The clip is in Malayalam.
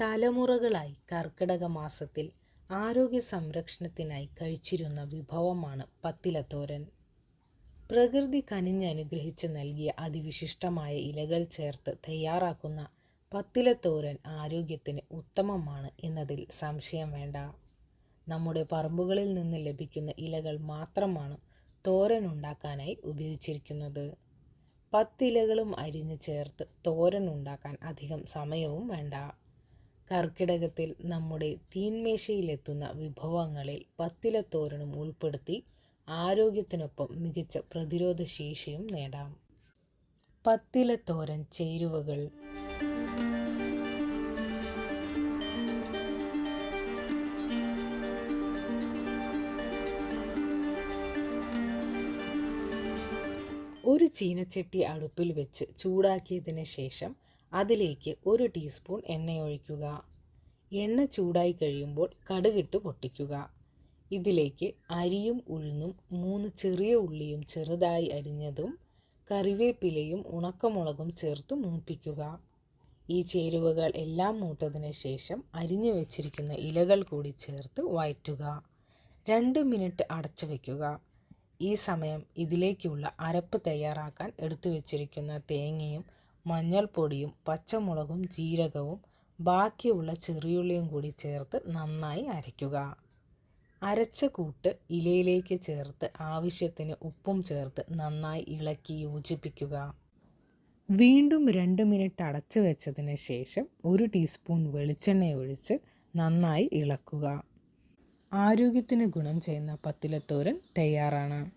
തലമുറകളായി കർക്കിടക മാസത്തിൽ ആരോഗ്യ സംരക്ഷണത്തിനായി കഴിച്ചിരുന്ന വിഭവമാണ് പത്തിലത്തോരൻ. പ്രകൃതി കനിഞ്ഞനുഗ്രഹിച്ച് നൽകിയ അതിവിശിഷ്ടമായ ഇലകൾ ചേർത്ത് തയ്യാറാക്കുന്ന പത്തിലത്തോരൻ ആരോഗ്യത്തിന് ഉത്തമമാണ് എന്നതിൽ സംശയം വേണ്ട. നമ്മുടെ പറമ്പുകളിൽ നിന്ന് ലഭിക്കുന്ന ഇലകൾ മാത്രമാണ് തോരൻ ഉണ്ടാക്കാനായി ഉപയോഗിച്ചിരിക്കുന്നത്. പത്തിലകളും അരിഞ്ഞ് ചേർത്ത് തോരൻ ഉണ്ടാക്കാൻ അധികം സമയവും വേണ്ട. കർക്കിടകത്തിൽ നമ്മുടെ തീന്മേശയിലെത്തുന്ന വിഭവങ്ങളിൽ പത്തില തോരണം ഉൾപ്പെടുത്തി ആരോഗ്യത്തിനൊപ്പം മികച്ച പ്രതിരോധ ശേഷിയും നേടാം. പത്തില തോരൻ ചേരുവകൾ. ഒരു ചീനച്ചട്ടി അടുപ്പിൽ വെച്ച് ചൂടാക്കിയതിന് ശേഷം അതിലേക്ക് ഒരു ടീസ്പൂൺ എണ്ണയൊഴിക്കുക. എണ്ണ ചൂടായി കഴിയുമ്പോൾ കടുകിട്ട് പൊട്ടിക്കുക. ഇതിലേക്ക് അരിയും ഉഴുന്നും മൂന്ന് ചെറിയ ഉള്ളിയും ചെറുതായി അരിഞ്ഞതും കറിവേപ്പിലയും ഉണക്കമുളകും ചേർത്ത് മൂപ്പിക്കുക. ഈ ചേരുവകൾ എല്ലാം മൂത്തതിന് ശേഷം അരിഞ്ഞു വെച്ചിരിക്കുന്ന ഇലകൾ കൂടി ചേർത്ത് വഴറ്റുക. രണ്ട് മിനിറ്റ് അടച്ചു വയ്ക്കുക ഈ സമയം ഇതിലേക്കുള്ള അരപ്പ് തയ്യാറാക്കാൻ എടുത്തു വച്ചിരിക്കുന്ന തേങ്ങയും മഞ്ഞൾപ്പൊടിയും പച്ചമുളകും ജീരകവും ബാക്കിയുള്ള ചെറിയുള്ളിയും കൂടി ചേർത്ത് നന്നായി അരയ്ക്കുക. അരച്ച കൂട്ട് ഇലയിലേക്ക് ചേർത്ത് ആവശ്യത്തിന് ഉപ്പും ചേർത്ത് നന്നായി ഇളക്കി യോജിപ്പിക്കുക. വീണ്ടും രണ്ട് മിനിറ്റ് അടച്ചു വെച്ചതിന് ശേഷം ഒരു ടീസ്പൂൺ വെളിച്ചെണ്ണ ഒഴിച്ച് നന്നായി ഇളക്കുക. ആരോഗ്യത്തിന് ഗുണം ചെയ്യുന്ന പത്തിലത്തോരൻ തയ്യാറാണ്.